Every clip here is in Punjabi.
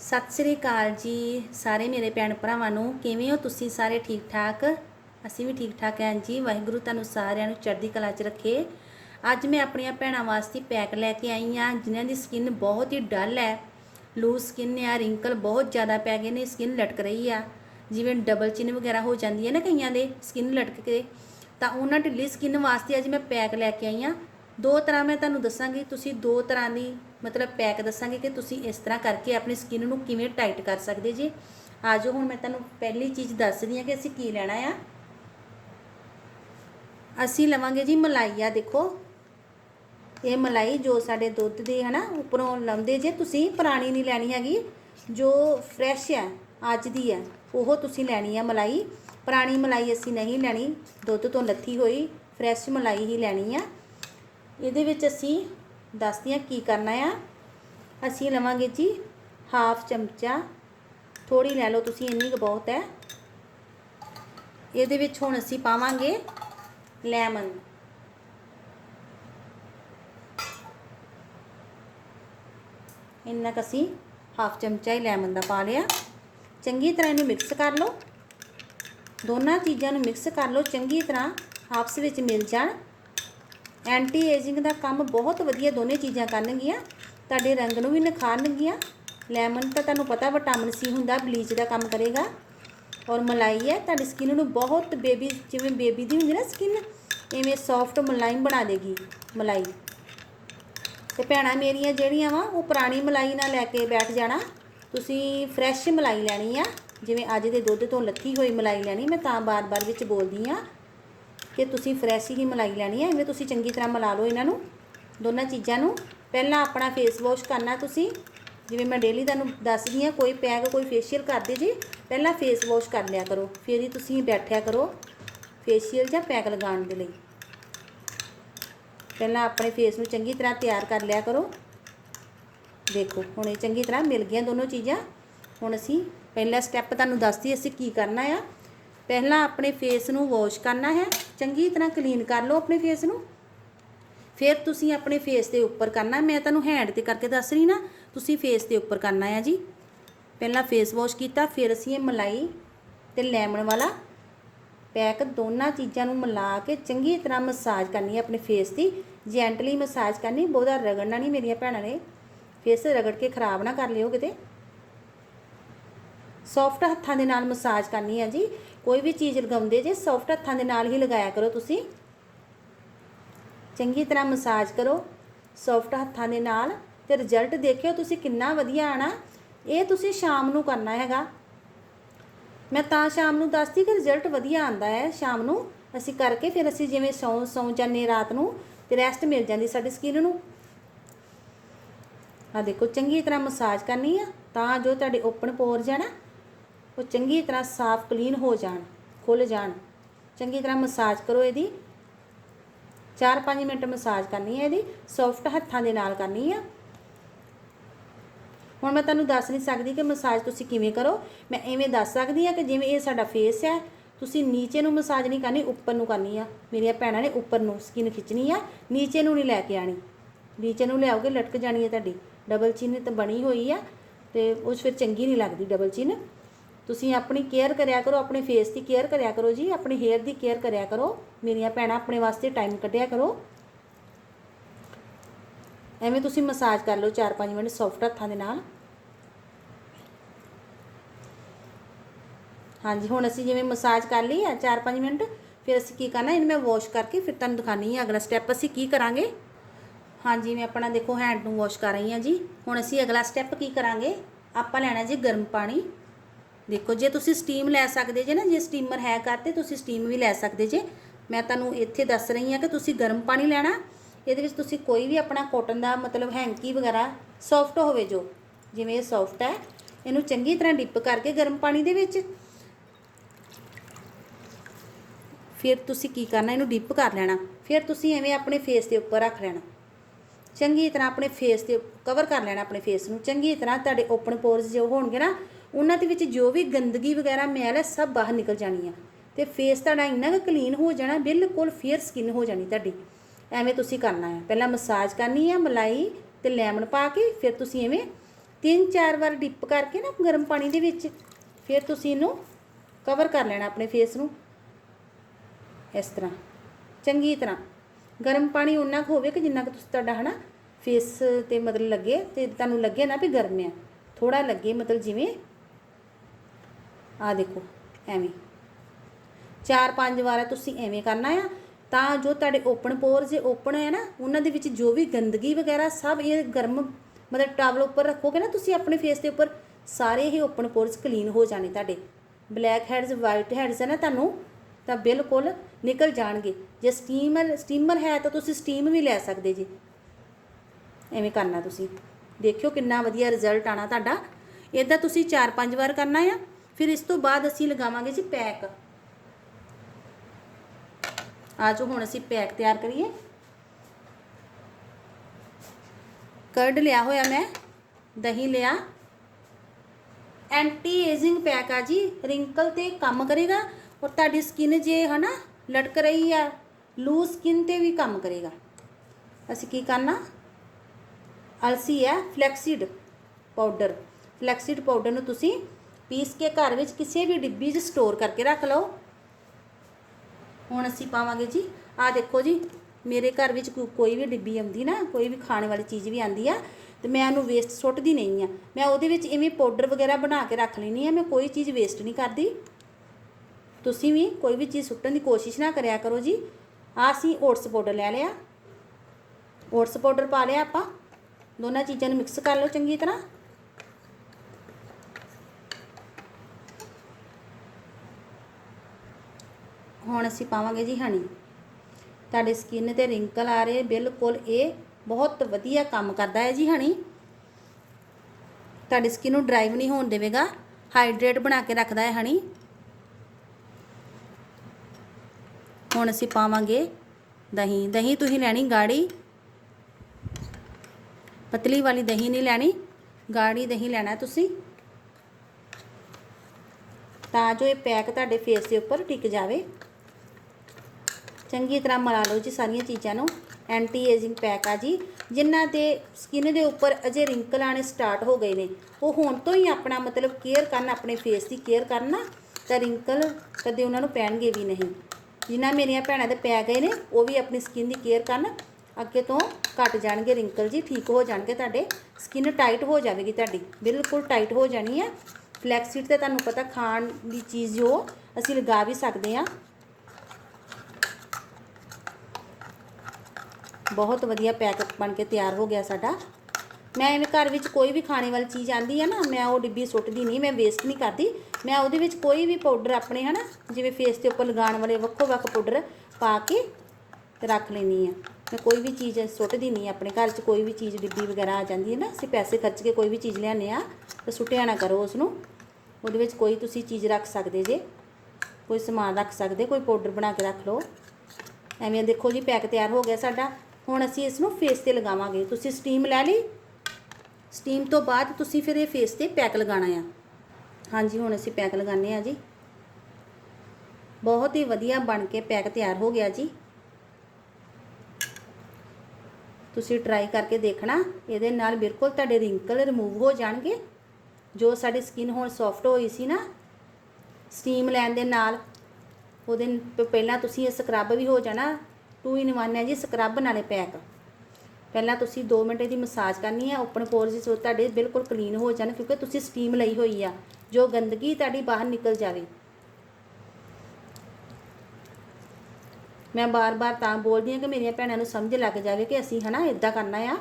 ਸਤਿ ਸ੍ਰੀ ਅਕਾਲ ਜੀ ਸਾਰੇ ਮੇਰੇ ਭੈਣ ਭਰਾਵਾਂ ਨੂੰ। ਕਿਵੇਂ ਹੋ ਤੁਸੀਂ ਸਾਰੇ ਠੀਕ ਠਾਕ ਅਸੀਂ ਵੀ ਠੀਕ ਠਾਕ ਹਾਂ ਜੀ। ਵਾਹਿਗੁਰੂ ਤੁਹਾਨੂੰ ਸਾਰਿਆਂ ਨੂੰ ਚੜ੍ਹਦੀ ਕਲਾ 'ਚ ਰੱਖੇ। ਅੱਜ ਮੈਂ ਆਪਣੀਆਂ ਭੈਣਾਂ ਵਾਸਤੇ ਪੈਕ ਲੈ ਕੇ ਆਈ ਹਾਂ, ਜਿਨ੍ਹਾਂ ਦੀ ਸਕਿਨ ਬਹੁਤ ਹੀ ਡਲ ਹੈ। ਲੂਜ਼ ਸਕਿਨ ਆ, ਰਿੰਕਲ ਬਹੁਤ ਜ਼ਿਆਦਾ ਪੈ ਗਏ ਨੇ, ਸਕਿਨ ਲਟਕ ਰਹੀ ਆ। ਜਿਵੇਂ ਡਬਲ ਚਿਨ ਵਗੈਰਾ ਹੋ ਜਾਂਦੀ ਹੈ ਨਾ ਕਈਆਂ ਦੇ, ਸਕਿਨ ਲਟਕ ਕੇ। ਤਾਂ ਉਹਨਾਂ ਢਿੱਲੀ ਸਕਿਨ ਵਾਸਤੇ ਅੱਜ ਮੈਂ ਪੈਕ ਲੈ ਕੇ ਆਈ ਹਾਂ। ਦੋ ਤਰ੍ਹਾਂ ਮੈਂ ਤੁਹਾਨੂੰ ਦੱਸਾਂਗੀ, ਤੁਸੀਂ ਦੋ ਤਰ੍ਹਾਂ ਦੀ ਮਤਲਬ ਪੈਕ ਦੱਸਾਂਗੇ ਕਿ ਤੁਸੀਂ ਇਸ ਤਰ੍ਹਾਂ ਕਰਕੇ ਆਪਣੀ ਸਕਿਨ ਨੂੰ ਕਿਵੇਂ ਟਾਈਟ ਕਰ ਸਕਦੇ ਜੀ। ਆਜੋ, ਹੁਣ ਮੈਂ ਤੁਹਾਨੂੰ ਪਹਿਲੀ ਚੀਜ਼ ਦੱਸਦੀ ਹਾਂ ਕਿ ਅਸੀਂ ਕੀ ਲੈਣਾ ਆ। ਅਸੀਂ ਲਵਾਂਗੇ ਜੀ ਮਲਾਈ ਆ, ਦੇਖੋ। ਇਹ ਮਲਾਈ ਜੋ ਸਾਡੇ ਦੁੱਧ ਦੀ ਹੈ ਨਾ ਉੱਪਰੋਂ ਲਾਉਂਦੇ ਜੇ, ਤੁਸੀਂ ਪੁਰਾਣੀ ਨਹੀਂ ਲੈਣੀ ਹੈਗੀ, ਜੋ ਫਰੈਸ਼ ਹੈ ਅੱਜ ਦੀ ਹੈ ਉਹ ਤੁਸੀਂ ਲੈਣੀ ਆ ਮਲਾਈ। ਪੁਰਾਣੀ ਮਲਾਈ ਅਸੀਂ ਨਹੀਂ ਲੈਣੀ, ਦੁੱਧ ਤੋਂ ਲੱਥੀ ਹੋਈ ਫਰੈਸ਼ ਮਲਾਈ ਹੀ ਲੈਣੀ ਆ। ਇਹਦੇ ਵਿੱਚ ਅਸੀਂ ਦੱਸਦੇ ਹਾਂ ਕੀ ਕਰਨਾ ਆ। ਅਸੀਂ ਲਵਾਂਗੇ ਜੀ ਹਾਫ ਚਮਚਾ। ਥੋੜੀ ਲੈ ਲਓ ਤੁਸੀਂ, ਇੰਨੀ ਕੁ ਬਹੁਤ ਹੈ। ਇਹਦੇ ਵਿੱਚ ਹੁਣ ਅਸੀਂ ਪਾਵਾਂਗੇ ਲੈਮਨ। ਇੰਨਾ ਕੁ ਅਸੀਂ ਹਾਫ ਚਮਚਾ ਹੀ ਲੈਮਨ ਦਾ ਪਾ ਲਿਆ। ਚੰਗੀ ਤਰ੍ਹਾਂ ਇਹਨੂੰ ਮਿਕਸ ਕਰ ਲਓ। ਦੋਨਾਂ ਚੀਜ਼ਾਂ ਨੂੰ ਮਿਕਸ ਕਰ ਲਓ, ਚੰਗੀ ਤਰ੍ਹਾਂ ਆਪਸ ਵਿੱਚ ਮਿਲ ਜਾਣ। ਐਂਟੀ ਏਜਿੰਗ ਦਾ ਕੰਮ ਬਹੁਤ ਵਧੀਆ ਦੋਨੇ ਚੀਜ਼ਾਂ ਕਰਨਗੀਆਂ। ਤੁਹਾਡੇ ਰੰਗ ਨੂੰ ਵੀ ਨਿਖਾਰਨਗੀਆਂ। ਲੈਮਨ ਤਾਂ ਤੁਹਾਨੂੰ ਪਤਾ ਵਿਟਾਮਿਨ ਸੀ ਹੁੰਦਾ, ਬਲੀਚ ਦਾ ਕੰਮ ਕਰੇਗਾ। ਔਰ ਮਲਾਈ ਹੈ, ਤੁਹਾਡੀ ਸਕਿਨ ਨੂੰ ਬਹੁਤ ਬੇਬੀ, ਜਿਵੇਂ ਬੇਬੀ ਦੀ ਹੁੰਦੀ ਨਾ ਸਕਿਨ ਐਵੇਂ ਸੌਫਟ ਮਲਾਈਮ ਬਣਾ ਦੇਗੀ ਮਲਾਈ। ਤੇ ਭੈਣਾਂ ਮੇਰੀਆਂ ਜਿਹੜੀਆਂ ਵਾ, ਉਹ ਪੁਰਾਣੀ ਮਲਾਈ ਨਾਲ ਲੈ ਕੇ ਬੈਠ ਜਾਣਾ। ਤੁਸੀਂ ਫਰੈਸ਼ ਮਲਾਈ ਲੈਣੀ ਆ, ਜਿਵੇਂ ਅੱਜ ਦੇ ਦੁੱਧ ਤੋਂ ਲੱਥੀ ਹੋਈ ਮਲਾਈ ਲੈਣੀ, ਮੈਂ ਤਾਂ ਬਾਰ-ਬਾਰ ਵਿੱਚ ਬੋਲਦੀ ਆ ਕਿ ਤੁਸੀਂ ਫਰੈਸ਼ ਹੀ ਮਲਾਈ ਲੈਣੀ ਹੈ ਇਵੇਂ ਤੁਸੀਂ ਚੰਗੀ ਤਰ੍ਹਾਂ ਮਿਲਾ ਲਓ ਇਹਨਾਂ ਨੂੰ, ਦੋਨਾਂ ਚੀਜ਼ਾਂ ਨੂੰ। ਪਹਿਲਾਂ ਆਪਣਾ ਫੇਸ ਵਾਸ਼ ਕਰਨਾ ਤੁਸੀਂ, ਜਿਵੇਂ ਮੈਂ ਡੇਲੀ ਤੁਹਾਨੂੰ ਦੱਸਦੀ ਆ ਕੋਈ ਪੈਕ ਕੋਈ ਫੇਸ਼ੀਅਲ ਕਰਦੇ ਜੀ, ਪਹਿਲਾਂ ਫੇਸ ਵਾਸ਼ ਕਰ ਲਿਆ ਕਰੋ, ਫਿਰ ਹੀ ਤੁਸੀਂ ਬੈਠਿਆ ਕਰੋ ਫੇਸ਼ੀਅਲ ਜਾਂ ਪੈਕ ਲਗਾਉਣ ਦੇ ਲਈ। ਪਹਿਲਾਂ ਆਪਣੇ ਫੇਸ ਨੂੰ ਚੰਗੀ ਤਰ੍ਹਾਂ ਤਿਆਰ ਕਰ ਲਿਆ ਕਰੋ। ਦੇਖੋ, ਹੁਣ ਇਹ ਚੰਗੀ ਤਰ੍ਹਾਂ ਮਿਲ ਗਈਆਂ ਦੋਨੋਂ ਚੀਜ਼ਾਂ। ਹੁਣ ਅਸੀਂ ਪਹਿਲਾ ਸਟੈਪ ਤੁਹਾਨੂੰ ਦੱਸਦੀ ਅਸੀਂ ਕੀ ਕਰਨਾ ਆ ਪਹਿਲਾਂ ਆਪਣੇ ਫੇਸ ਨੂੰ ਵਾਸ਼ ਕਰਨਾ ਹੈ। ਚੰਗੀ ਤਰ੍ਹਾਂ ਕਲੀਨ ਕਰ ਲਓ ਆਪਣੇ ਫੇਸ ਨੂੰ। ਫਿਰ ਤੁਸੀਂ ਆਪਣੇ ਫੇਸ ਦੇ ਉੱਪਰ ਕਰਨਾ। ਮੈਂ ਤੁਹਾਨੂੰ ਹੈਂਡ ਤੇ ਕਰਕੇ ਦੱਸ ਰਹੀ ਨਾ, ਤੁਸੀਂ ਫੇਸ ਦੇ ਉੱਪਰ ਕਰਨਾ ਹੈ ਜੀ। ਪਹਿਲਾਂ ਫੇਸ ਵਾਸ਼ ਕੀਤਾ, ਫਿਰ ਅਸੀਂ ਇਹ ਮਲਾਈ ਤੇ ਲੈਮਨ ਵਾਲਾ ਪੈਕ ਦੋਨਾਂ ਚੀਜ਼ਾਂ ਨੂੰ ਮਿਲਾ ਕੇ ਚੰਗੀ ਤਰ੍ਹਾਂ ਮਸਾਜ ਕਰਨੀ ਹੈ ਆਪਣੇ ਫੇਸ ਦੀ। ਜੈਂਟਲੀ ਮਸਾਜ ਕਰਨੀ, ਬਹੁਤਾ ਰਗੜਨਾ ਨਹੀਂ ਮੇਰੀਆਂ ਭੈਣਾਂ ਨੇ। ਫੇਸ ਰਗੜ ਕੇ ਖਰਾਬ ਨਾ ਕਰ ਲਿਓ ਕਿਤੇ। ਸੌਫਟ ਹੱਥਾਂ ਦੇ ਨਾਲ ਮਸਾਜ ਕਰਨੀ ਹੈ ਜੀ। ਕੋਈ ਵੀ ਚੀਜ਼ ਲਗਾਉਂਦੇ ਜੇ, ਸੌਫਟ ਹੱਥਾਂ ਦੇ ਨਾਲ ਹੀ ਲਗਾਇਆ ਕਰੋ ਤੁਸੀਂ। ਚੰਗੀ ਤਰ੍ਹਾਂ ਮਸਾਜ ਕਰੋ, ਸੌਫਟ ਹੱਥਾਂ ਦੇ ਨਾਲ ਤੇ ਰਿਜ਼ਲਟ ਦੇਖਿਓ ਤੁਸੀਂ ਕਿੰਨਾ ਵਧੀਆ ਆਣਾ। ਇਹ ਤੁਸੀਂ ਸ਼ਾਮ ਨੂੰ ਕਰਨਾ ਹੈਗਾ। ਮੈਂ ਤਾਂ ਸ਼ਾਮ ਨੂੰ ਦੱਸਦੀ ਕਿ ਰਿਜ਼ਲਟ ਵਧੀਆ ਆਂਦਾ ਹੈ ਸ਼ਾਮ ਨੂੰ। ਅਸੀਂ ਕਰਕੇ ਫਿਰ ਅਸੀਂ ਜਿਵੇਂ ਸੌਂ ਸੌਂ ਜਾਂਦੇ ਰਾਤ ਨੂੰ ਤੇ ਰੈਸਟ ਮਿਲ ਜਾਂਦੀ ਸਾਡੀ ਸਕਿਨ ਨੂੰ। ਆ ਦੇਖੋ, ਚੰਗੀ ਤਰ੍ਹਾਂ ਮਸਾਜ ਕਰਨੀ ਆ ਤਾਂ ਜੋ ਤੁਹਾਡੇ ਓਪਨ ਪੋਰਸ ਹੈ ਨਾ। ਉਹ ਚੰਗੀ ਤਰ੍ਹਾਂ ਸਾਫ਼, ਕਲੀਨ ਹੋ ਜਾਣ ਖੁੱਲ ਜਾਣ। ਚੰਗੀ ਤਰ੍ਹਾਂ ਮਸਾਜ ਕਰੋ ਇਹਦੀ। 4-5 ਮਿੰਟ ਮਸਾਜ ਕਰਨੀ ਹੈ ਇਹਦੀ, ਸੌਫਟ ਹੱਥਾਂ ਦੇ ਨਾਲ ਕਰਨੀ ਆ। ਹੁਣ ਮੈਂ ਤੁਹਾਨੂੰ ਦੱਸ ਨਹੀਂ ਸਕਦੀ ਕਿ ਮਸਾਜ ਤੁਸੀਂ ਕਿਵੇਂ ਕਰੋ। ਮੈਂ ਐਵੇਂ ਦੱਸ ਸਕਦੀ ਆ ਕਿ ਜਿਵੇਂ ਇਹ ਸਾਡਾ ਫੇਸ ਹੈ, ਤੁਸੀਂ ਨੀਚੇ ਨੂੰ ਮਸਾਜ ਨਹੀਂ ਕਰਨੀ, ਉੱਪਰ ਨੂੰ ਕਰਨੀ ਆ। ਮੇਰੀਆਂ ਭੈਣਾਂ ਨੇ ਉੱਪਰ ਨੂੰ ਸਕਿਨ ਖਿੱਚਣੀ ਆ, ਨੀਚੇ ਨੂੰ ਨਹੀਂ ਲੈ ਕੇ ਆਣੀ ਨੀਚੇ ਨੂੰ ਲਿਆਓਗੇ, ਲਟਕ ਜਾਣੀ ਹੈ ਤੁਹਾਡੀ। ਡਬਲ ਚਿਨ ਤਾਂ ਬਣੀ ਹੋਈ ਆ ਤੇ ਉਹ ਫਿਰ ਚੰਗੀ ਨਹੀਂ ਲੱਗਦੀ ਡਬਲ ਚਿਨ ਤੁਸੀਂ ਆਪਣੀ ਕੇਅਰ ਕਰਿਆ ਕਰੋ, ਆਪਣੇ ਫੇਸ ਦੀ ਕੇਅਰ ਕਰਿਆ ਕਰੋ ਜੀ, ਆਪਣੇ ਹੇਅਰ ਦੀ ਕੇਅਰ ਕਰਿਆ ਕਰੋ, ਮੇਰੀਆਂ ਭੈਣਾਂ ਆਪਣੇ ਵਾਸਤੇ ਟਾਈਮ ਕੱਢਿਆ ਕਰੋ। ਐਵੇਂ ਤੁਸੀਂ ਮਸਾਜ ਕਰ ਲਓ 4-5 ਮਿੰਟ ਸੌਫਟ ਹੱਥਾਂ ਦੇ ਨਾਲ। ਹਾਂਜੀ, ਹੁਣ ਅਸੀਂ ਜਿਵੇਂ ਮਸਾਜ ਕਰ ਲਈ ਆ 4-5 ਮਿੰਟ, ਫਿਰ ਅਸੀਂ ਕੀ ਕਰਨਾ, ਇਹਨੂੰ ਮੈਂ ਵਾਸ਼ ਕਰਕੇ ਫਿਰ ਤੁਹਾਨੂੰ ਦਿਖਾਣੀ ਆ ਅਗਲਾ ਸਟੈਪ ਅਸੀਂ ਕੀ ਕਰਾਂਗੇ। ਹਾਂਜੀ, ਮੈਂ ਆਪਣਾ ਦੇਖੋ ਹੈਂਡ ਨੂੰ ਵਾਸ਼ ਕਰ ਰਹੀ ਹਾਂ ਜੀ। ਹੁਣ ਅਸੀਂ ਅਗਲਾ ਸਟੈਪ ਕੀ ਕਰਾਂਗੇ? ਆਪਾਂ ਲੈਣਾ ਜੀ ਗਰਮ ਪਾਣੀ। ਦੇਖੋ, ਜੇ ਤੁਸੀਂ ਸਟੀਮ ਲੈ ਸਕਦੇ ਜੇ ਨਾ, ਜੇ ਸਟੀਮਰ ਹੈ ਘਰ ਤੇ ਤੁਸੀਂ ਸਟੀਮ ਵੀ ਲੈ ਸਕਦੇ ਜੇ। ਮੈਂ ਤੁਹਾਨੂੰ ਇੱਥੇ ਦੱਸ ਰਹੀ ਹਾਂ ਕਿ ਤੁਸੀਂ ਗਰਮ ਪਾਣੀ ਲੈਣਾ, ਇਹਦੇ ਵਿੱਚ ਤੁਸੀਂ ਕੋਈ ਵੀ ਆਪਣਾ ਕਾਟਨ ਦਾ ਮਤਲਬ ਹੈਂਕੀ ਵਗੈਰਾ ਸੌਫਟ ਹੋਵੇ ਜੋ, ਜਿਵੇਂ ਇਹ ਸੌਫਟ ਹੈ, ਇਹਨੂੰ ਚੰਗੀ ਤਰ੍ਹਾਂ ਡਿਪ ਕਰਕੇ ਗਰਮ ਪਾਣੀ ਦੇ ਵਿੱਚ। ਫਿਰ ਤੁਸੀਂ ਕੀ ਕਰਨਾ, ਇਹਨੂੰ ਡਿਪ ਕਰ ਲੈਣਾ। ਫਿਰ ਤੁਸੀਂ ਐਵੇਂ ਆਪਣੇ ਫੇਸ ਦੇ ਉੱਪਰ ਰੱਖ ਲੈਣਾ। ਚੰਗੀ ਤਰ੍ਹਾਂ ਆਪਣੇ ਫੇਸ ਤੇ ਕਵਰ ਕਰ ਲੈਣਾ ਆਪਣੇ ਫੇਸ ਨੂੰ। ਚੰਗੀ ਤਰ੍ਹਾਂ ਤੁਹਾਡੇ ਓਪਨ ਪੋਰਸ ਜੋ ਹੋਣਗੇ ਨਾ ਉਹਨਾਂ ਦੇ ਵਿੱਚ ਜੋ ਵੀ ਗੰਦਗੀ ਵਗੈਰਾ, ਮੈਲ ਹੈ, ਸਭ ਬਾਹਰ ਨਿਕਲ ਜਾਣੀ ਆ। ਤੇ ਫੇਸ ਤੁਹਾਡਾ ਇੰਨਾ ਕੁ ਕਲੀਨ ਹੋ ਜਾਣਾ, ਬਿਲਕੁਲ ਫੇਅਰ ਸਕਿਨ ਹੋ ਜਾਣੀ ਤੁਹਾਡੀ। ਐਵੇਂ ਤੁਸੀਂ ਕਰਨਾ ਹੈ ਪਹਿਲਾਂ ਮਸਾਜ ਕਰਨੀ ਹੈ ਮਲਾਈ ਤੇ ਲੈਮਨ ਪਾ ਕੇ ਫਿਰ ਤੁਸੀਂ ਐਵੇਂ ਤਿੰਨ ਚਾਰ ਵਾਰ ਡਿਪ ਕਰਕੇ ਨਾ ਗਰਮ ਪਾਣੀ ਦੇ ਵਿੱਚ, ਫਿਰ ਤੁਸੀਂ ਇਹਨੂੰ ਕਵਰ ਕਰ ਲੈਣਾ ਆਪਣੇ ਫੇਸ ਨੂੰ। ਇਸ ਤਰ੍ਹਾਂ। ਚੰਗੀ ਤਰ੍ਹਾਂ। ਗਰਮ ਪਾਣੀ ਉਨਾ ਕੁ ਹੋਵੇ ਕਿ ਜਿੰਨਾ ਕੁ ਤੁਸੀਂ ਤੁਹਾਡਾ ਹਨਾ ਫੇਸ ਤੇ ਮਤਲਬ ਲੱਗੇ ਤੇ ਤੁਹਾਨੂੰ ਲੱਗੇ ਨਾ ਵੀ ਗਰਮ ਆ। ਥੋੜਾ ਲੱਗੇ ਮਤਲਬ ਜਿਵੇਂ ਆ ਦੇਖੋ, ਐਵੇਂ। ਚਾਰ ਪੰਜ ਵਾਰ ਤੁਸੀਂ ਐਵੇਂ ਕਰਨਾ ਆ, ਤਾਂ ਜੋ ਤੁਹਾਡੇ ਓਪਨ ਪੋਰ ਜੇ ਓਪਨ ਹੈ ਨਾ, ਉਹਨਾਂ ਦੇ ਵਿੱਚ ਜੋ ਵੀ ਗੰਦਗੀ ਵਗੈਰਾ, ਸਭ ਇਹ ਗਰਮ, ਮਤਲਬ ਟਾਵਲ ਉੱਪਰ ਰੱਖੋਗੇ ਨਾ ਤੁਸੀਂ ਆਪਣੇ ਫੇਸ ਦੇ ਉੱਪਰ, ਸਾਰੇ ਹੀ ਓਪਨ ਪੋਰਸ ਕਲੀਨ ਹੋ ਜਾਣੇ ਤੁਹਾਡੇ। ਬਲੈਕ ਹੈਡਸ ਵਾਈਟ ਹੈਡਸ ਹੈ ਨਾ ਤੁਹਾਨੂੰ, ਤਾਂ ਬਿਲਕੁਲ ਨਿਕਲ ਜਾਣਗੇ। ਜੇ ਸਟੀਮਰ ਸਟੀਮਰ ਹੈ ਤਾਂ ਤੁਸੀਂ ਸਟੀਮ ਵੀ ਲੈ ਸਕਦੇ ਜੀ। ਐਵੇਂ ਕਰਨਾ ਤੁਸੀਂ। ਦੇਖਿਓ ਕਿੰਨਾ ਵਧੀਆ ਰਿਜ਼ਲਟ ਆਣਾ ਤੁਹਾਡਾ। ਇਦਾਂ ਤੁਸੀਂ 4-5 ਵਾਰ ਕਰਨਾ ਆ ਫਿਰ ਇਸ ਤੋਂ ਬਾਅਦ ਅਸੀਂ ਲਗਾਵਾਂਗੇ ਜੀ ਪੈਕ। ਆਜੋ ਹੁਣ ਅਸੀਂ ਪੈਕ ਤਿਆਰ ਕਰੀਏ। ਕਰਡ ਲਿਆ ਹੋਇਆ ਮੈਂ, ਦਹੀਂ ਲਿਆ। ਐਂਟੀ ਏਜਿੰਗ ਪੈਕ ਆ ਜੀ, ਰਿੰਕਲ ਤੇ ਕੰਮ ਕਰੇਗਾ ਔਰ ਤੁਹਾਡੀ ਸਕਿਨ ਜੇ ਹਨਾ ਲਟਕ ਰਹੀ ਆ, ਲੂਜ਼ ਸਕਿਨ ਤੇ ਵੀ ਕੰਮ ਕਰੇਗਾ। ਅਸੀਂ ਕੀ ਕਰਨਾ? ਅਲਸੀ ਹੈ ਫਲੈਕਸੀਡ ਪਾਊਡਰ। ਫਲੈਕਸੀਡ ਪਾਊਡਰ ਨੂੰ ਤੁਸੀਂ ਪੀਸ ਕੇ ਘਰ ਵਿੱਚ ਕਿਸੇ ਵੀ ਡਿੱਬੀ 'ਚ ਸਟੋਰ ਕਰਕੇ ਰੱਖ ਲਓ। ਹੁਣ ਅਸੀਂ ਪਾਵਾਂਗੇ ਜੀ, ਆਹ ਦੇਖੋ ਜੀ, ਮੇਰੇ ਘਰ ਵਿੱਚ ਕੋ- ਕੋਈ ਵੀ ਡਿੱਬੀ ਆਉਂਦੀ ਨਾ, ਕੋਈ ਵੀ ਖਾਣ ਵਾਲੀ ਚੀਜ਼ ਵੀ ਆਂਦੀ ਆ, ਤੇ ਮੈਂ ਉਹਨੂੰ ਵੇਸਟ ਸੁੱਟਦੀ ਨਹੀਂ ਆ। ਮੈਂ ਉਹਦੇ ਵਿੱਚ ਇਵੇਂ ਪਾਊਡਰ ਵਗੈਰਾ ਬਣਾ ਕੇ ਰੱਖ ਲੈਣੀ ਆ, ਮੈਂ ਕੋਈ ਚੀਜ਼ ਵੇਸਟ ਨਹੀਂ ਕਰਦੀ। ਤੁਸੀਂ ਵੀ ਕੋਈ ਵੀ ਚੀਜ਼ ਸੁੱਟਣ ਦੀ ਕੋਸ਼ਿਸ਼ ਨਾ ਕਰਿਆ ਕਰੋ ਜੀ। ਆਹ ਅਸੀਂ ਓਟਸ ਪਾਊਡਰ ਲੈ ਲਿਆ। ਓਟਸ ਪਾਊਡਰ ਪਾ ਲਿਆ ਆਪਾਂ। ਦੋਨਾਂ ਚੀਜ਼ਾਂ ਨੂੰ ਮਿਕਸ ਕਰ ਲਓ ਚੰਗੀ ਤਰ੍ਹਾਂ। ਹੁਣ ਅਸੀਂ ਪਾਵਾਂਗੇ ਜੀ ਹਨੀ ਤੁਹਾਡੇ ਸਕਿਨ ਤੇ ਰਿੰਕਲ ਆ ਰਹੇ, ਬਿਲਕੁਲ ਇਹ ਬਹੁਤ ਵਧੀਆ ਕੰਮ ਕਰਦਾ ਹੈ ਜੀ ਹਨੀ ਤੁਹਾਡੀ ਸਕਿਨ ਨੂੰ ਡਰਾਈਵ ਨਹੀਂ ਹੋਣ ਦੇਵੇਗਾ ਹਾਈਡਰੇਟ ਬਣਾ ਕੇ ਰੱਖਦਾ ਹੈ ਹਨੀ ਹੁਣ ਅਸੀਂ ਪਾਵਾਂਗੇ ਦਹੀਂ। ਦਹੀਂ ਤੁਸੀਂ ਲੈਣੀ ਗਾੜੀ। ਪਤਲੀ ਵਾਲੀ ਦਹੀਂ ਨਹੀਂ ਲੈਣੀ, ਗਾੜੀ ਦਹੀਂ ਲੈਣਾ ਤੁਸੀਂ। ਤਾਂ ਜੋ ਇਹ ਪੈਕ ਤੁਹਾਡੇ ਫੇਸ ਦੇ ਉੱਪਰ ਟਿਕ ਜਾਵੇ। ਚੰਗੀ ਤਰ੍ਹਾਂ ਮਿਲਾ ਲਓ ਜੀ ਸਾਰੀਆਂ ਚੀਜ਼ਾਂ ਨੂੰ। ਐਂਟੀ ਏਜਿੰਗ ਪੈਕ ਆ ਜੀ। ਜਿਨ੍ਹਾਂ ਦੇ ਸਕਿਨ ਦੇ ਉੱਪਰ ਅਜੇ ਰਿੰਕਲ ਆਣੇ ਸਟਾਰਟ ਹੋ ਗਏ ਨੇ। ਉਹ ਹੁਣ ਤੋਂ ਹੀ ਆਪਣਾ ਮਤਲਬ ਕੇਅਰ ਕਰਨ, ਆਪਣੇ ਫੇਸ ਦੀ ਕੇਅਰ ਕਰਨਾ ਤਾਂ ਰਿੰਕਲ ਕਦੇ ਉਹਨਾਂ ਨੂੰ ਪੈਣਗੇ ਵੀ ਨਹੀਂ। ਜਿਨ੍ਹਾਂ ਮੇਰੀਆਂ ਭੈਣਾਂ ਦੇ ਪੈ ਗਏ ਨੇ, ਉਹ ਵੀ ਆਪਣੀ ਸਕਿਨ ਦੀ ਕੇਅਰ ਕਰਨ, ਅੱਗੇ ਤੋਂ ਘਟ ਜਾਣਗੇ ਰਿੰਕਲ ਜੀ, ਠੀਕ ਹੋ ਜਾਣਗੇ ਤੁਹਾਡੇ। ਸਕਿਨ ਟਾਈਟ ਹੋ ਜਾਵੇਗੀ ਤੁਹਾਡੀ। ਬਿਲਕੁਲ ਟਾਈਟ ਹੋ ਜਾਣੀ ਹੈ ਫਲੈਕਸੀਡ ਤੇ ਤੁਹਾਨੂੰ ਪਤਾ ਖਾਣ ਦੀ ਚੀਜ਼ ਜੋ, ਅਸੀਂ ਲਗਾ ਵੀ ਸਕਦੇ ਆ। ਬਹੁਤ ਵਧੀਆ ਪੈਕ ਬਣ ਕੇ ਤਿਆਰ ਹੋ ਗਿਆ ਸਾਡਾ। ਮੈਂ ਐਵੇਂ ਘਰ ਵਿੱਚ ਕੋਈ ਵੀ ਖਾਣੇ ਵਾਲੀ ਚੀਜ਼ ਆਂਦੀ ਹੈ ਨਾ, ਮੈਂ ਉਹ ਡਿੱਬੀ ਸੁੱਟਦੀ ਨਹੀਂ, ਮੈਂ ਵੇਸਟ ਨਹੀਂ ਕਰਦੀ। ਮੈਂ ਉਹਦੇ ਵਿੱਚ ਕੋਈ ਵੀ ਪਾਊਡਰ ਆਪਣੇ ਹਨਾ, ਜਿਵੇਂ ਫੇਸ ਦੇ ਉੱਪਰ ਲਗਾਉਣ ਵਾਲੇ ਵੱਖੋ ਵੱਖ ਪਾਊਡਰ ਪਾ ਕੇ ਰੱਖ ਲੈਣੀ ਆ। ਮੈਂ ਕੋਈ ਵੀ ਚੀਜ਼ ਸੁੱਟਦੀ ਨਹੀਂ, ਆਪਣੇ ਘਰ 'ਚ ਕੋਈ ਵੀ ਚੀਜ਼ ਡਿੱਬੀ ਵਗੈਰਾ ਆ ਜਾਂਦੀ ਹੈ ਨਾ, ਅਸੀਂ ਪੈਸੇ ਖਰਚ ਕੇ ਕੋਈ ਵੀ ਚੀਜ਼ ਲਿਆਉਂਦੇ ਆ, ਤਾਂ ਸੁੱਟਿਆ ਨਾ ਕਰੋ ਉਸ ਨੂੰ ਉਹਦੇ ਵਿੱਚ ਕੋਈ ਤੁਸੀਂ ਚੀਜ਼ ਰੱਖ ਸਕਦੇ ਜੇ, ਕੋਈ ਸਮਾਨ ਰੱਖ ਸਕਦੇ, ਕੋਈ ਪਾਊਡਰ ਬਣਾ ਕੇ ਰੱਖ ਲਓ। ਐਵੇਂ ਦੇਖੋ ਜੀ ਪੈਕ ਤਿਆਰ ਹੋ ਗਿਆ ਸਾਡਾ। ਹੁਣ ਅਸੀਂ ਇਸ ਨੂੰ ਫੇਸ ਤੇ ਲਗਾਵਾਂਗੇ। ਤੁਸੀਂ ਸਟੀਮ ਲੈ ਲਈ। ਸਟੀਮ ਤੋਂ ਬਾਅਦ ਤੁਸੀਂ ਫਿਰ ਇਹ ਫੇਸ ਤੇ ਪੈਕ ਲਗਾਉਣਾ ਆ। ਹਾਂਜੀ, ਹੁਣ ਅਸੀਂ ਪੈਕ ਲਗਾਉਂਦੇ ਆ ਜੀ। ਬਹੁਤ ਹੀ ਵਧੀਆ ਬਣ ਕੇ ਪੈਕ ਤਿਆਰ ਹੋ ਗਿਆ ਜੀ। ਤੁਸੀਂ ਟਰਾਈ ਕਰਕੇ ਦੇਖਣਾ। ਇਹਦੇ ਨਾਲ ਬਿਲਕੁਲ ਤੁਹਾਡੇ ਰਿੰਕਲ ਰਿਮੂਵ ਹੋ ਜਾਣਗੇ। ਜੋ ਸਾਡੀ ਸਕਿਨ ਹੁਣ ਸੌਫਟ ਹੋਈ ਸੀ ਨਾ ਸਟੀਮ ਲੈਣ ਦੇ ਨਾਲ, ਉਹਦੇ ਪਹਿਲਾਂ ਤੁਸੀਂ ਇਹ ਸਕਰਬ ਵੀ ਹੋ ਜਾਣਾ। 2 ਇਨ 1 ਹੈ ਜੀ ਸਕਰਬ ਨਾਲੇ ਪੈਕ। ਪਹਿਲਾਂ ਤੁਸੀਂ 2 ਮਿੰਟ ਦੀ ਮਸਾਜ ਕਰਨੀ ਹੈ ਓਪਨ ਪੋਰਸ ਜੋ ਤੁਹਾਡੇ ਬਿਲਕੁਲ ਕਲੀਨ ਹੋ ਜਾਣ ਕਿਉਂਕਿ ਤੁਸੀਂ ਸਟੀਮ ਲਈ ਹੋਈ ਆ, ਜੋ ਗੰਦਗੀ ਤੁਹਾਡੀ ਬਾਹਰ ਨਿਕਲ ਜਾਵੇ। ਮੈਂ ਬਾਰ-ਬਾਰ ਤਾਂ ਬੋਲਦੀ ਹਾਂ ਕਿ ਮੇਰੀਆਂ ਭੈਣਾਂ ਨੂੰ ਸਮਝ ਲੱਗ ਜਾਵੇ ਕਿ ਅਸੀਂ ਹਨਾ ਇਦਾਂ ਕਰਨਾ ਆ।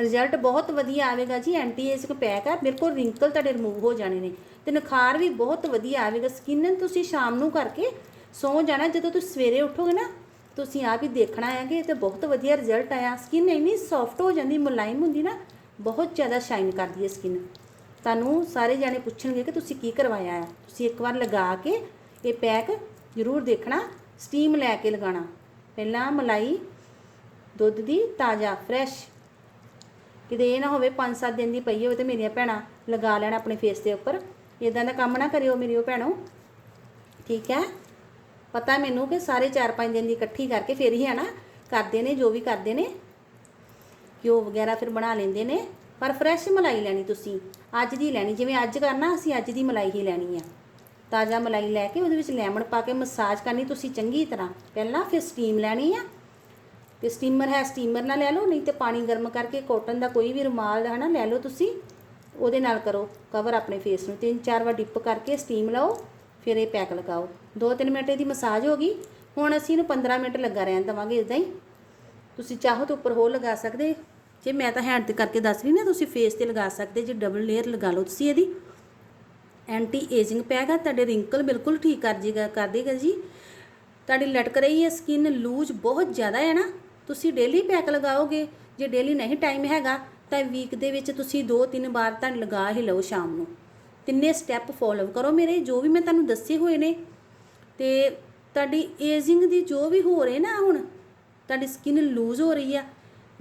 ਰਿਜ਼ਲਟ ਬਹੁਤ ਵਧੀਆ ਆਵੇਗਾ ਜੀ ਐਂਟੀ ਏਜਿੰਗ ਪੈਕ ਆ, ਬਿਲਕੁਲ ਰਿੰਕਲ ਤੁਹਾਡੇ ਰਿਮੂਵ ਹੋ ਜਾਣੇ ਨੇ। ਤੇ ਨਿਖਾਰ ਵੀ ਬਹੁਤ ਵਧੀਆ ਆਵੇਗਾ ਸਕਿਨ ਤੁਸੀਂ ਸ਼ਾਮ ਨੂੰ ਕਰਕੇ ਸੌਂ ਜਾਣਾ, ਜਦੋਂ ਤੁਸੀਂ ਸਵੇਰੇ ਉੱਠੋਗੇ ਨਾ ਤੁਸੀਂ ਆਪ ਹੀ ਦੇਖਣਾ ਹੈ ਕਿ ਇਹ ਤੇ ਬਹੁਤ ਵਧੀਆ ਰਿਜ਼ਲਟ ਆਇਆ। ਸਕਿਨ ਇੰਨੀ ਸੌਫਟ ਹੋ ਜਾਂਦੀ, ਮੁਲਾਇਮ ਹੁੰਦੀ ਨਾ, ਬਹੁਤ ਜ਼ਿਆਦਾ ਸ਼ਾਈਨ ਕਰਦੀ ਹੈ ਸਕਿਨ ਤੁਹਾਨੂੰ ਸਾਰੇ ਜਾਣੇ ਪੁੱਛਣਗੇ ਕਿ ਤੁਸੀਂ ਕੀ ਕਰਵਾਇਆ ਆ ਤੁਸੀਂ ਇੱਕ ਵਾਰ ਲਗਾ ਕੇ ਇਹ ਪੈਕ ਜ਼ਰੂਰ ਦੇਖਣਾ ਸਟੀਮ ਲੈ ਕੇ ਲਗਾਉਣਾ। ਪਹਿਲਾਂ ਮਲਾਈ, ਦੁੱਧ ਦੀ ਤਾਜ਼ਾ ਫਰੈਸ਼ ਕਿਤੇ ਇਹ ਨਾ ਹੋਵੇ 5-7 ਦਿਨ ਦੀ ਪਈ ਹੋਵੇ ਤੇ ਮੇਰੀਆਂ ਭੈਣਾਂ ਲਗਾ ਲੈਣ ਆਪਣੇ ਫੇਸ ਦੇ ਉੱਪਰ। ਇਦਾਂ ਦਾ ਕੰਮ ਨਾ ਕਰਿਓ ਮੇਰੀਓ ਭੈਣੋ। ਠੀਕ ਹੈ? ਪਤਾ ਮੈਨੂੰ ਕਿ ਸਾਰੇ 4-5 ਦਿਨ ਦੀ ਇਕੱਠੀ ਕਰਕੇ ਫਿਰ ਹੀ ਹੈ ਨਾ ਕਰਦੇ ਨੇ, ਜੋ ਵੀ ਕਰਦੇ ਨੇ, ਘਿਓ ਵਗੈਰਾ ਫਿਰ ਬਣਾ ਲੈਂਦੇ ਨੇ। ਪਰ ਫਰੈਸ਼ ਮਲਾਈ ਲੈਣੀ ਤੁਸੀਂ, ਅੱਜ ਦੀ ਲੈਣੀ, ਜਿਵੇਂ ਅੱਜ ਕਰਨਾ, ਅਸੀਂ ਅੱਜ ਦੀ ਮਲਾਈ ਹੀ ਲੈਣੀ ਆ। ਤਾਜ਼ਾ ਮਲਾਈ ਲੈ ਕੇ ਉਹਦੇ ਵਿੱਚ ਲੈਮਨ ਪਾ ਕੇ ਮਸਾਜ ਕਰਨੀ ਤੁਸੀਂ ਚੰਗੀ ਤਰ੍ਹਾਂ। ਪਹਿਲਾਂ ਫਿਰ ਸਟੀਮ ਲੈਣੀ ਆ, ਤੇ ਸਟੀਮਰ ਹੈ ਸਟੀਮਰ ਨਾਲ ਲੈ ਲਓ, ਨਹੀਂ ਤੇ ਪਾਣੀ ਗਰਮ ਕਰਕੇ ਕੋਟਨ ਦਾ ਕੋਈ ਵੀ ਰੁਮਾਲ ਹੈ ਨਾ ਲੈ ਲਓ ਤੁਸੀਂ, ਉਹਦੇ ਨਾਲ ਕਰੋ ਕਵਰ ਆਪਣੇ ਫੇਸ ਨੂੰ, ਤਿੰਨ ਚਾਰ ਵਾਰ ਡਿਪ ਕਰਕੇ ਸਟੀਮ ਲਓ। ਫਿਰ ਇਹ ਪੈਕ ਲਗਾਓ। 2-3 ਮਿੰਟ ਇਹਦੀ ਮਸਾਜ ਹੋ ਗਈ। ਹੁਣ ਅਸੀਂ ਇਹਨੂੰ 15 ਮਿੰਟ ਲੱਗਾ ਰਹਿਣ ਦੇਵਾਂਗੇ ਇਦਾਂ ਹੀ। ਤੁਸੀਂ ਚਾਹੋ ਤਾਂ ਉੱਪਰ ਹੋਰ ਲਗਾ ਸਕਦੇ ਜੇ ਮੈਂ ਤਾਂ ਹੈਂਡ ਤੇ ਕਰਕੇ ਦੱਸ ਰਹੀ ਨਾ, ਤੁਸੀਂ ਫੇਸ ਤੇ ਲਗਾ ਸਕਦੇ ਜੇ ਡਬਲ ਲੇਅਰ ਲਗਾ ਲਓ ਤੁਸੀਂ ਇਹਦੀ। ਐਂਟੀ ਏਜਿੰਗ ਪੈਕ ਆ, ਤੁਹਾਡੇ ਰਿੰਕਲ ਬਿਲਕੁਲ ਠੀਕ ਕਰ ਜੇਗਾ ਕਰ ਦੇਗਾ ਜੀ। ਤੁਹਾਡੀ ਲਟਕ ਰਹੀ ਹੈ ਸਕਿਨ ਲੂਜ ਬਹੁਤ ਜ਼ਿਆਦਾ ਹੈ ਨਾ। ਤੁਸੀਂ ਡੇਲੀ ਪੈਕ ਲਗਾਓਗੇ। ਜੇ ਡੇਲੀ ਨਹੀਂ ਟਾਈਮ ਹੈਗਾ, ਤਾਂ ਵੀਕ ਦੇ ਵਿੱਚ ਤੁਸੀਂ 2-3 ਵਾਰ ਤਾਂ ਲਗਾ ਹੀ ਲਓ ਸ਼ਾਮ ਨੂੰ। ਤਿੰਨੇ ਸਟੈਪ ਫੋਲੋ ਕਰੋ ਮੇਰੇ, ਜੋ ਵੀ ਮੈਂ ਤੁਹਾਨੂੰ ਦੱਸੇ ਹੋਏ ਨੇ। ਤੇ ਤੁਹਾਡੀ ਏਜਿੰਗ ਦੀ ਜੋ ਵੀ ਹੋ ਰਹੀ ਨਾ ਹੁਣ, ਤੁਹਾਡੀ ਸਕਿਨ ਲੂਜ਼ ਹੋ ਰਹੀ ਆ,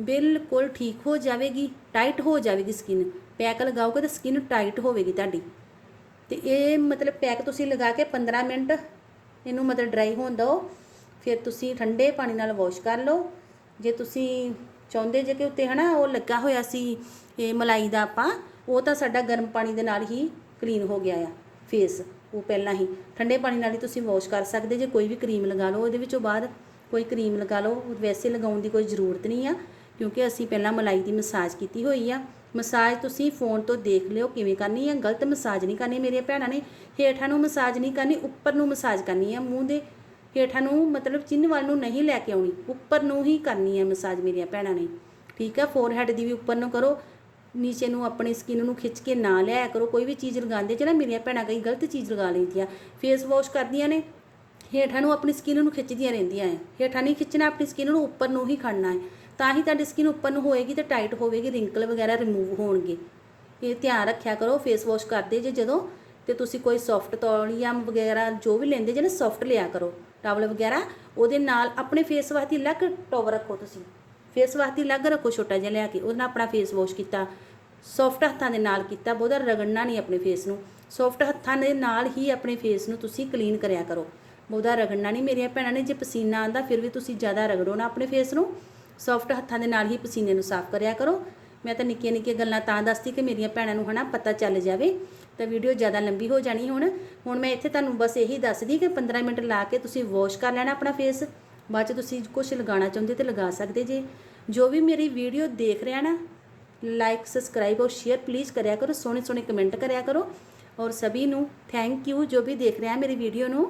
ਬਿਲਕੁਲ ਠੀਕ ਹੋ ਜਾਵੇਗੀ ਟਾਈਟ ਹੋ ਜਾਵੇਗੀ ਸਕਿਨ ਪੈਕ ਲਗਾਓਗੇ ਤਾਂ ਸਕਿਨ ਟਾਈਟ ਹੋਵੇਗੀ ਤੁਹਾਡੀ। ਤੇ ਇਹ ਮਤਲਬ ਪੈਕ ਤੁਸੀਂ ਲਗਾ ਕੇ 15 ਮਿੰਟ ਇਹਨੂੰ ਮਤਲਬ ਡਰਾਈ ਹੋਣ ਦਿਓ। ਫਿਰ ਤੁਸੀਂ ਠੰਡੇ ਪਾਣੀ ਨਾਲ ਵਾਸ਼ ਕਰ ਲਓ। ਜੇ ਤੁਸੀਂ ਚਾਹੁੰਦੇ ਜੇ ਕਿ ਉੱਤੇ ਹਨਾ ਉਹ ਲੱਗਾ ਹੋਇਆ ਸੀ, ਇਹ ਮਲਾਈ ਦਾ ਆਪਾਂ, ਉਹ ਤਾਂ ਸਾਡਾ ਗਰਮ ਪਾਣੀ ਦੇ ਨਾਲ ਹੀ ਕਲੀਨ ਹੋ ਗਿਆ ਆ ਫੇਸ ਉਹ ਪਹਿਲਾਂ ਹੀ। ਠੰਡੇ ਪਾਣੀ ਨਾਲ ਹੀ ਤੁਸੀਂ ਵਾਸ਼ ਕਰ ਸਕਦੇ, ਜੇ ਕੋਈ ਵੀ ਕਰੀਮ ਲਗਾ ਲਓ, ਉਹਦੇ ਵਿੱਚੋਂ ਬਾਅਦ ਕੋਈ ਕਰੀਮ ਲਗਾ ਲਓ, ਵੈਸੇ ਲਗਾਉਣ ਦੀ ਕੋਈ ਜ਼ਰੂਰਤ ਨਹੀਂ ਆ, ਕਿਉਂਕਿ ਅਸੀਂ ਪਹਿਲਾਂ ਮਲਾਈ ਦੀ ਮਸਾਜ ਕੀਤੀ ਹੋਈ ਆ। ਮਸਾਜ ਤੁਸੀਂ ਫੋਨ ਤੋਂ ਦੇਖ ਲਿਓ ਕਿਵੇਂ ਕਰਨੀ ਆ, ਗਲਤ ਮਸਾਜ ਨਹੀਂ ਕਰਨੀ ਮੇਰੀਆਂ ਭੈਣਾਂ ਨੇ, ਹੇਠਾਂ ਨੂੰ ਮਸਾਜ ਨਹੀਂ ਕਰਨੀ, ਉੱਪਰ ਨੂੰ ਮਸਾਜ ਕਰਨੀ ਆ, ਮੂੰਹ ਦੇ ਹੇਠਾਂ ਨੂੰ, ਮਤਲਬ ਚਿੰਨ ਵੱਲ ਨੂੰ ਨਹੀਂ ਲੈ ਕੇ ਆਉਣੀ, ਉੱਪਰ ਨੂੰ ਹੀ ਕਰਨੀ ਹੈ ਮਸਾਜ ਮੇਰੀਆਂ ਭੈਣਾਂ ਨੇ। ਠੀਕ ਹੈ ਫੋਰਹੈਡ ਦੀ ਵੀ ਉੱਪਰ ਨੂੰ ਕਰੋ ਨੀਚੇ ਨੂੰ ਆਪਣੀ ਸਕਿਨ ਨੂੰ ਖਿੱਚ ਕੇ ਨਾ ਲਿਆ ਕਰੋ, ਕੋਈ ਵੀ ਚੀਜ਼ ਲਗਾਉਂਦੇ ਚ ਨਾ, ਮੇਰੀਆਂ ਭੈਣਾਂ ਕਈ ਗਲਤ ਚੀਜ਼ ਲਗਾ ਲੈਂਦੀਆਂ। ਫੇਸ ਵਾਸ਼ ਕਰਦੀਆਂ ਨੇ, ਹੇਠਾਂ ਨੂੰ ਆਪਣੀ ਸਕਿਨ ਨੂੰ ਖਿੱਚਦੀਆਂ ਰਹਿੰਦੀਆਂ ਹੈ ਹੇਠਾਂ ਨਹੀਂ ਖਿੱਚਣਾ, ਆਪਣੀ ਸਕਿਨ ਨੂੰ ਉੱਪਰ ਨੂੰ ਹੀ ਖੜਨਾ ਹੈ ਤਾਂ ਹੀ ਤੁਹਾਡੀ ਸਕਿਨ ਉੱਪਰ ਨੂੰ ਹੋਏਗੀ ਤੇ ਟਾਈਟ ਹੋਵੇਗੀ ਰਿੰਕਲ ਵਗੈਰਾ ਰਿਮੂਵ ਹੋਣਗੇ। ਇਹ ਧਿਆਨ ਰੱਖਿਆ ਕਰੋ ਫੇਸ ਵਾਸ਼ ਕਰਦੇ ਜੇ ਜਦੋਂ, ਤੇ ਤੁਸੀਂ ਕੋਈ ਸੌਫਟ ਤੌਲੀਆ ਵਗੈਰਾ ਜੋ ਵੀ ਲੈਂਦੇ ਜੇ ਨਾ ਸੌਫਟ ਲਿਆ ਕਰੋ। ਟਾਵਲ ਵਗੈਰਾ, ਉਹਦੇ ਨਾਲ ਆਪਣੇ ਫੇਸ ਵਾਸਤੇ ਅਲੱਗ ਟੋਵਰ ਰੱਖੋ ਤੁਸੀਂ। ਫੇਸ ਦੀ ਅਲੱਗ ਰੱਖੋ ਛੋਟਾ ਜਿਹਾ ਲਿਆ ਕੇ। ਉਹਦੇ ਨਾਲ ਆਪਣਾ ਫੇਸ ਵਾਸ਼ ਕੀਤਾ। ਸੌਫਟ ਹੱਥਾਂ ਦੇ ਨਾਲ ਕੀਤਾ। ਬਹੁਤਾ ਰਗੜਨਾ ਨਹੀਂ ਆਪਣੇ ਫੇਸ ਨੂੰ। ਸੌਫਟ ਹੱਥਾਂ ਦੇ ਨਾਲ ਹੀ ਆਪਣੇ ਫੇਸ ਨੂੰ ਤੁਸੀਂ ਕਲੀਨ ਕਰਿਆ ਕਰੋ। ਬਹੁਤਾ ਰਗੜਨਾ ਨਹੀਂ। ਮੇਰੀਆਂ ਭੈਣਾਂ ਨੇ ਜੇ ਪਸੀਨਾ ਆਂਦਾ ਫਿਰ ਵੀ ਤੁਸੀਂ ਜ਼ਿਆਦਾ ਰਗੜੋ ਨਾ ਆਪਣੇ ਫੇਸ ਨੂੰ। ਸੌਫਟ ਹੱਥਾਂ ਦੇ ਨਾਲ ਹੀ ਪਸੀਨੇ ਨੂੰ ਸਾਫ਼ ਕਰਿਆ ਕਰੋ। ਮੈਂ ਤਾਂ ਨਿੱਕੀਆਂ ਨਿੱਕੀਆਂ ਗੱਲਾਂ ਤਾਂ ਦੱਸਦੀ ਕਿ ਮੇਰੀਆਂ ਭੈਣਾਂ ਨੂੰ ਹਨਾ ਪਤਾ ਚੱਲ ਜਾਵੇ। ਤਾਂ ਵੀਡੀਓ ਜ਼ਿਆਦਾ ਲੰਬੀ ਹੋ ਜਾਣੀ ਹੁਣ। ਹੁਣ ਮੈਂ ਇੱਥੇ ਤੁਹਾਨੂੰ ਬਸ ਇਹੀ ਦੱਸਦੀ ਕਿ 15 ਮਿੰਟ ਲਾ ਕੇ ਤੁਸੀਂ ਵਾਸ਼ ਕਰ ਲੈਣਾ ਆਪਣਾ ਫੇਸ ਬਾਅਦ ਚ ਤੁਸੀਂ ਕੁਝ ਲਗਾਉਣਾ ਚਾਹੁੰਦੇ ਤੇ ਲਗਾ ਸਕਦੇ ਜੇ। ਜੋ ਵੀ ਮੇਰੀ ਵੀਡੀਓ ਦੇਖ ਰਿਹਾ ਨਾ ਲਾਈਕ ਸਬਸਕ੍ਰਾਈਬ ਔਰ ਸ਼ੇਅਰ ਪਲੀਜ਼ ਕਰਿਆ ਕਰੋ ਸੋਹਣੇ ਸੋਹਣੇ ਕਮੈਂਟ ਕਰਿਆ ਕਰੋ। ਔਰ ਸਭੀ ਨੂੰ ਥੈਂਕ ਯੂ ਜੋ ਵੀ ਦੇਖ ਰਿਹਾ ਮੇਰੀ ਵੀਡੀਓ ਨੂੰ।